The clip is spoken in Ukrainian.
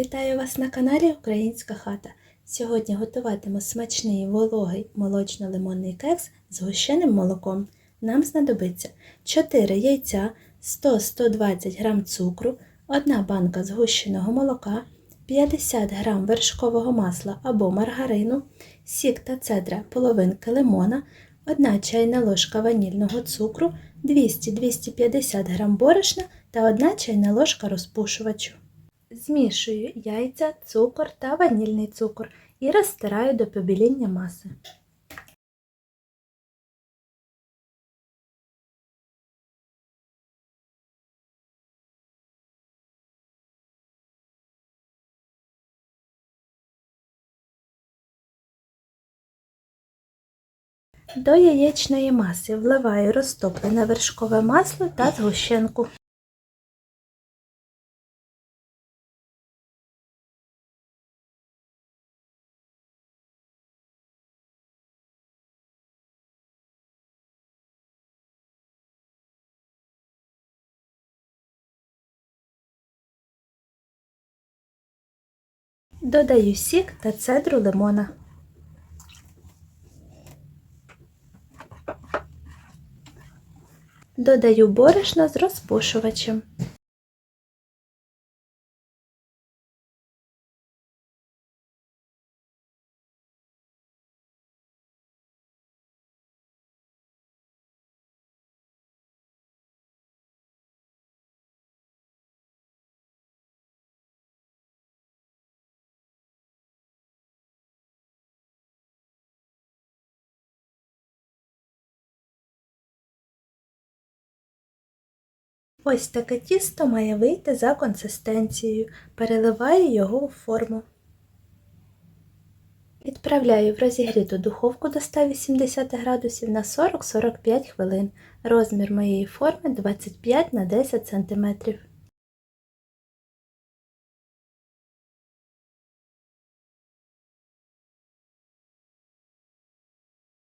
Вітаю вас на каналі Українська хата. Сьогодні готуватиму смачний вологий молочно-лимонний кекс з гущеним молоком. Нам знадобиться 4 яйця, 100-120 г цукру, 1 банка згущеного молока, 50 г вершкового масла або маргарину, сік та цедра половинки лимона, 1 чайна ложка ванільного цукру, 200-250 г борошна та 1 чайна ложка розпушувачу. Змішую яйця, цукор та ванільний цукор і розтираю до побіління маси. До яєчної маси вливаю розтоплене вершкове масло та згущенку. Додаю сік та цедру лимона. Додаю борошно з розпушувачем. Ось таке тісто має вийти за консистенцією. Переливаю його у форму. Відправляю в розігріту духовку до 180 градусів на 40-45 хвилин. Розмір моєї форми 25 на 10 см.